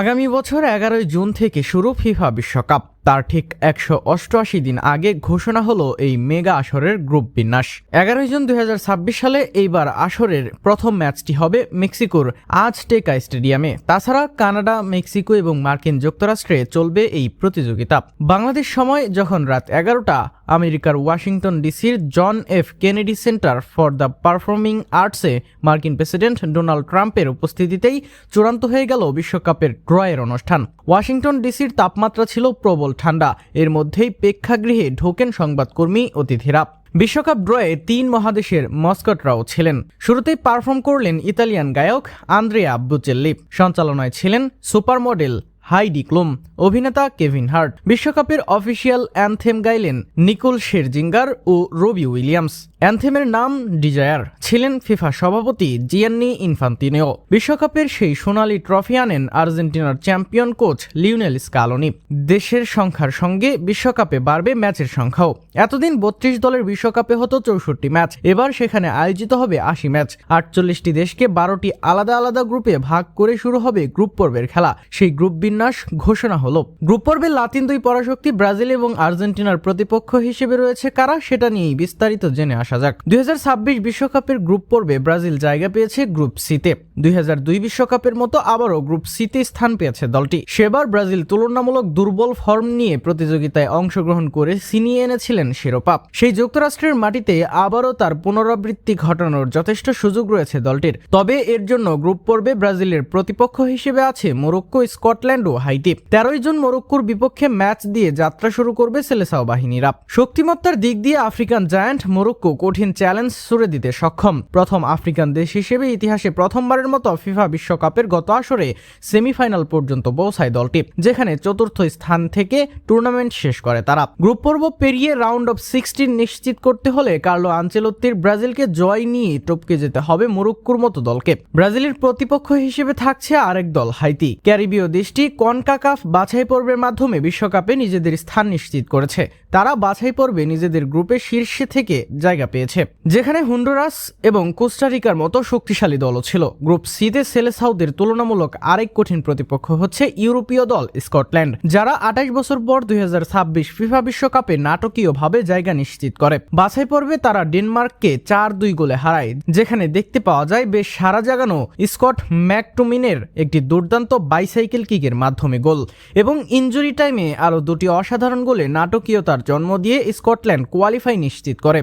আগামী বছর এগারোই জুন থেকে শুরু ফিফা বিশ্বকাপ। তার ঠিক একশো অষ্টআশি দিন আগে ঘোষণা হলো এই মেগা আসরের গ্রুপ বিন্যাস। এগারোই জুন দু হাজার ছাব্বিশ সালে এইবার আসরের প্রথম ম্যাচটি হবে মেক্সিকোর আজ টেকা স্টেডিয়ামে। তাছাড়া কানাডা, মেক্সিকো এবং মার্কিন যুক্তরাষ্ট্রে চলবে এই প্রতিযোগিতা। বাংলাদেশ সময় যখন রাত এগারোটা, আমেরিকার ওয়াশিংটন ডিসির John F Kennedy centre for the performing আর্টসে মার্কিন প্রেসিডেন্ট ডোনাল্ড ট্রাম্পের উপস্থিতিতেই চূড়ান্ত হয়ে গেল বিশ্বকাপের ড্রয়ের অনুষ্ঠান। ওয়াশিংটন ডিসির তাপমাত্রা ছিল প্রবল ঠান্ডা। এর মধ্যেই প্রেক্ষাগৃহে ঢোকেন সংবাদকর্মী, অতিথিরা। বিশ্বকাপ ড্রয়ে তিন মহাদেশের মস্কটরাও ছিলেন। শুরুতেই পারফর্ম করলেন ইতালিয়ান গায়ক আন্দ্রেয়া বুচেল্লি। সঞ্চালনায় ছিলেন সুপার মডেল হাইডি ক্লুম, অভিনেতা কেভিন হার্ট। বিশ্বকাপের অফিসিয়াল অ্যান্থেম গাইলেন নিকোল শেরজিঙ্গার ও রবি উইলিয়ামস। অ্যানথেমের নাম ডিজায়ার ছিলেন ফিফা সভাপতি জিয়ান্নি ইনফান্তিনেও। বিশ্বকাপের সেই সোনালি ট্রফি আনেন আর্জেন্টিনার চ্যাম্পিয়ন কোচ লিওনেল স্কালোনি। দেশের সংখ্যার সঙ্গে বিশ্বকাপে বাড়বে ম্যাচের সংখ্যাও। এতদিন বত্রিশ দলের বিশ্বকাপে হতো চৌষট্টি ম্যাচ। এবার সেখানে আয়োজিত হবে আশি ম্যাচ। আটচল্লিশটি দেশকে বারোটি আলাদা আলাদা গ্রুপে ভাগ করে শুরু হবে গ্রুপ পর্বের খেলা। সেই গ্রুপ বিন্যাস ঘোষণা হলো। গ্রুপ পর্বে লাতিন দুই পরাশক্তি ব্রাজিল এবং আর্জেন্টিনার প্রতিপক্ষ হিসেবে রয়েছে কারা সেটা নিয়েই বিস্তারিত জেনে আসা যাক। দুই বিশ্বকাপের গ্রুপ পর্বে ব্রাজিল জায়গা পেয়েছে গ্রুপ সিতে। দুই বিশ্বকাপের মতো আবারও গ্রুপ সিতে স্থান পেয়েছে দলটি। সেবার ব্রাজিল তুলনামূলক দুর্বল ফর্ম নিয়ে প্রতিযোগিতায় অংশগ্রহণ করে ছিনিয়ে এনেছিলেন শিরোপা। সেই যুক্তরাষ্ট্রের মাটিতে আবারও তার পুনরাবৃত্তি ঘটানোর যথেষ্ট সুযোগ রয়েছে দলটির। তবে এর জন্য গ্রুপ পর্বে ব্রাজিলের প্রতিপক্ষ হিসেবে আছে মোরক্কো, স্কটল্যান্ড ও হাইটি তেরোই জুন মোরক্কোর বিপক্ষে ম্যাচ দিয়ে যাত্রা শুরু করবে সেলেসাও বাহিনীরা। শক্তিমত্তার দিক দিয়ে আফ্রিকান জায়ান্ট মোরক্কো কঠিন চ্যালেঞ্জ ছুড়ে দিতে সক্ষম। প্রথম আফ্রিকান দেশ হিসেবে ইতিহাসে প্রথমবারের মতো ফিফা বিশ্বকাপের গত আসরে সেমিফাইনাল পর্যন্ত পৌঁছায় দলটি, যেখানে চতুর্থ স্থান থেকে টুর্নামেন্ট শেষ করে তারা। গ্রুপ পর্ব পেরিয়ে রাউন্ড অফ সিক্সটিন নিশ্চিত করতে হলে কার্লো আঞ্চেলত্তির ব্রাজিলকে জয় নিয়ে টপকে যেতে হবে মোরক্কোর মতো দলকে। ব্রাজিলের প্রতিপক্ষ হিসেবে থাকছে আরেক দল, হাইতি। ক্যারিবীয় দেশটি কনকাকাফ বাছাই পর্বের মাধ্যমে বিশ্বকাপে নিজেদের স্থান নিশ্চিত করেছে। তারা বাছাই পর্বে নিজেদের গ্রুপের শীর্ষে থেকে জায়গা পেয়েছে, যেখানে হুন্ডুরাস এবং কোস্টারিকার মতো শক্তিশালী দলও ছিল। গ্রুপ সিতে সেলেসাউদের তুলনামূলক আরেক কঠিন প্রতিপক্ষ হচ্ছে ইউরোপীয় দল স্কটল্যান্ড, যারা আঠাশ বছর পর দুই ফিফা বিশ্বকাপে নাটকীয়ভাবে জায়গা নিশ্চিত করে। বাছাই পর্বে তারা ডেনমার্ককে চার দুই গোলে হারায়, যেখানে দেখতে পাওয়া যায় বেশ সারা জাগানো স্কট ম্যাকটুমিনের একটি দুর্দান্ত বাইসাইকেল কিকের মাধ্যমে গোল। এবং ইঞ্জুরি টাইমে আরও দুটি অসাধারণ গোলে নাটকীয়তার জন্ম দিয়ে স্কটল্যান্ড কোয়ালিফাই নিশ্চিত করে।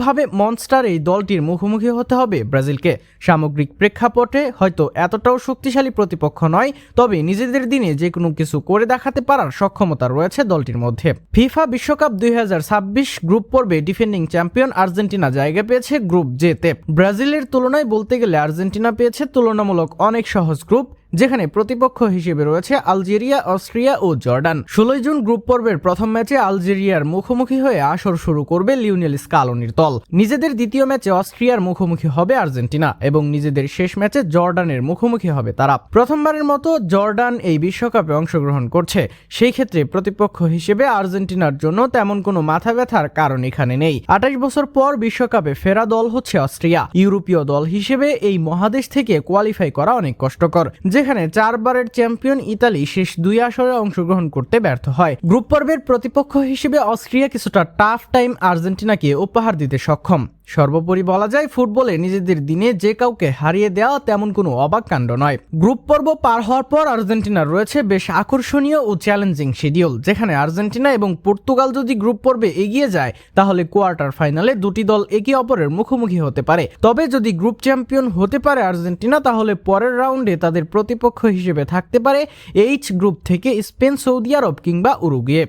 মানসিকভাবে মনস্টার এই দলটির মুখোমুখি হতে হবে। ব্রাজিলকে সামগ্রিক প্রেক্ষাপটে হয়তো এতটাও শক্তিশালী প্রতিপক্ষ নয়, তবে নিজেদের দিনে যে কোনো কিছু করে দেখাতে পারার সক্ষমতা রয়েছে দলটির মধ্যে। ফিফা বিশ্বকাপ দুই হাজার ছাব্বিশ গ্রুপ পর্বে ডিফেন্ডিং চ্যাম্পিয়ন আর্জেন্টিনা জায়গা পেয়েছে গ্রুপ জেতে। ব্রাজিলের তুলনায় বলতে গেলে আর্জেন্টিনা পেয়েছে তুলনামূলক অনেক সহজ গ্রুপ যেখানে প্রতিপক্ষ হিসেবে রয়েছে আলজেরিয়া, অস্ট্রিয়া ও জর্ডান। ষোলোই জুন গ্রুপ পর্বের প্রথম ম্যাচে আলজেরিয়ার মুখোমুখি হয়ে আসর শুরু করবে লিওনেল স্কালোনির দল। নিজেদের দ্বিতীয় ম্যাচে অস্ট্রিয়ার মুখোমুখি হবে আর্জেন্টিনা এবং নিজেদের শেষ ম্যাচে জর্ডানের মুখোমুখি হবে তারা। প্রথমবারের মতো জর্ডান এই বিশ্বকাপে অংশগ্রহণ করছে। সেই ক্ষেত্রে প্রতিপক্ষ হিসেবে আর্জেন্টিনার জন্য তেমন কোনো মাথা ব্যথার কারণ এখানে নেই। আঠাশ বছর পর বিশ্বকাপে ফেরা দল হচ্ছে অস্ট্রিয়া। ইউরোপীয় দল হিসেবে এই মহাদেশ থেকে কোয়ালিফাই করা অনেক কষ্টকর। যেখানে চারবারের চ্যাম্পিয়ন ইতালি শেষ দুই আসরে অংশগ্রহণ করতে ব্যর্থ হয়। গ্রুপ পর্বের প্রতিপক্ষ হিসেবে অস্ট্রিয়া কিছুটা টাফ টাইম আর্জেন্টিনাকে উপহার দিতে সক্ষম। সর্বোপরি বলা যায়, ফুটবলে নিজেদের দিনে যে কাউকে হারিয়ে দেওয়া তেমন কোনো অবাক কাণ্ড নয়। গ্রুপ পর্ব পার হওয়ার পর আর্জেন্টিনার রয়েছে বেশ আকর্ষণীয় ও চ্যালেঞ্জিং শিডিউল, যেখানে আর্জেন্টিনা এবং পর্তুগাল যদি গ্রুপ পর্বে এগিয়ে যায়, তাহলে কোয়ার্টার ফাইনালে দুটি দল একে অপরের মুখোমুখি হতে পারে। তবে যদি গ্রুপ চ্যাম্পিয়ন হতে পারে আর্জেন্টিনা, তাহলে পরের রাউন্ডে তাদের প্রতিপক্ষ হিসেবে থাকতে পারে এইচ গ্রুপ থেকে স্পেন, সৌদি আরব কিংবা উরুগুয়ে।